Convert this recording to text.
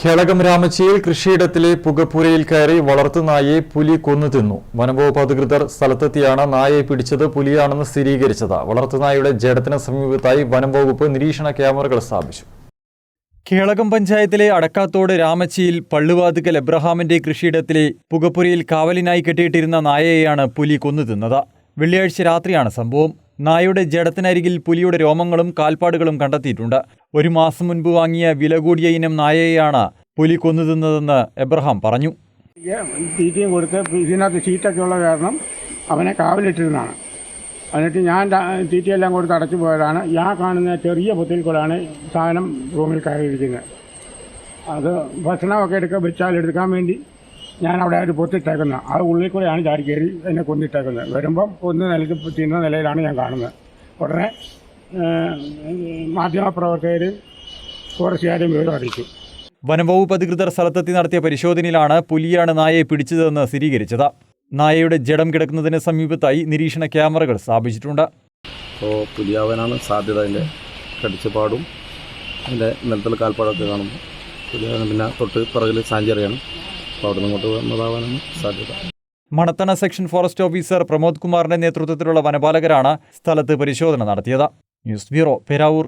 കേളകം രാമച്ചിയിൽ കൃഷിയിടത്തിലെ പുകപ്പുരയിൽ കയറി വളർത്തുനായെ പുലി കൊന്നു തിന്നു. വനംവകുപ്പ് അധികൃതർ സ്ഥലത്തെത്തിയാണ് നായയെ പിടിച്ചത് പുലിയാണെന്ന് സ്ഥിരീകരിച്ചത്. വളർത്തുനായയുടെ ജഡത്തിന് സമീപത്തായി വനംവകുപ്പ് നിരീക്ഷണ ക്യാമറകൾ സ്ഥാപിച്ചു. കേളകം പഞ്ചായത്തിലെ അടക്കാത്തോട് രാമച്ചിയിൽ പള്ളുവാതുക്കൽ എബ്രഹാമിന്റെ കൃഷിയിടത്തിലെ പുകപ്പുരയിൽ കാവലിനായി കെട്ടിയിട്ടിരുന്ന നായയെയാണ് പുലി കൊന്നു തിന്നത്. വെള്ളിയാഴ്ച രാത്രിയാണ് സംഭവം. നായയുടെ ജഡത്തിനരികിൽ പുലിയുടെ രോമങ്ങളും കാൽപ്പാടുകളും കണ്ടെത്തിയിട്ടുണ്ട്. ഒരു മാസം മുൻപ് വാങ്ങിയ വില കൂടിയ ഇനം നായയെയാണ് പുലി കൊന്നു തിന്നതെന്ന് എബ്രഹാം പറഞ്ഞു. തീറ്റയും കൊടുത്ത് ഇതിനകത്ത് ഷീറ്റൊക്കെ ഉള്ള കാരണം അവനെ കാവലിട്ടിരുന്നതാണ്. എന്നിട്ട് ഞാൻ തീറ്റയെല്ലാം കൊടുത്ത് അടച്ചു പോയതാണ്. ഞാൻ കാണുന്ന ചെറിയ പൊത്തിൽ കൂടാണ് സാധനം റൂമിൽ കയറിയിരിക്കുന്നത്. അത് ഭക്ഷണമൊക്കെ എടുക്കാൻ വെച്ചാൽ എടുക്കാൻ വേണ്ടി ഞാൻ അവിടെ ഒരു പൊത്തിട്ടേക്കുന്നത് ആ ഉള്ളിൽ കൂടെയാണ് ചാടി കയറി എന്നെ കൊന്നിട്ടേക്കുന്നത് വരുമ്പം കൊന്ന് നിലയ്ക്ക് തിന്ന നിലയിലാണ് ഞാൻ കാണുന്നത് ഉടനെ മാധ്യമപ്രവർത്തകർ ഫോറസ്റ്റുകാരും വിവരം അറിയിച്ചു. വനംവകുപ്പ് അധികൃതർ സ്ഥലത്തെത്തി നടത്തിയ പരിശോധനയിലാണ് പുലിയാണ് നായയെ പിടിച്ചതെന്ന് സ്ഥിരീകരിച്ചത്. നായയുടെ ജഡം കിടക്കുന്നതിന് സമീപത്തായി നിരീക്ഷണ ക്യാമറകൾ സ്ഥാപിച്ചിട്ടുണ്ട്. അപ്പോൾ പുലിയാവാനാണ് സാധ്യത. അതിന്റെ കടിച്ചപാടും അതിന്റെ നിലത്തിൽ കാൽപ്പാടൊക്കെ കാണുമ്പോൾ പുലിയാവൻ പിന്നെ തൊട്ട് പിറകിൽ സാഞ്ചറിയാണ്. അവിടെ ഇങ്ങോട്ട് സാധ്യത. Manathana section forest officer Pramod കുമാറിന്റെ നേതൃത്വത്തിലുള്ള വനപാലകരാണ് സ്ഥലത്ത് പരിശോധന നടത്തിയത്. News bureau Peravoor.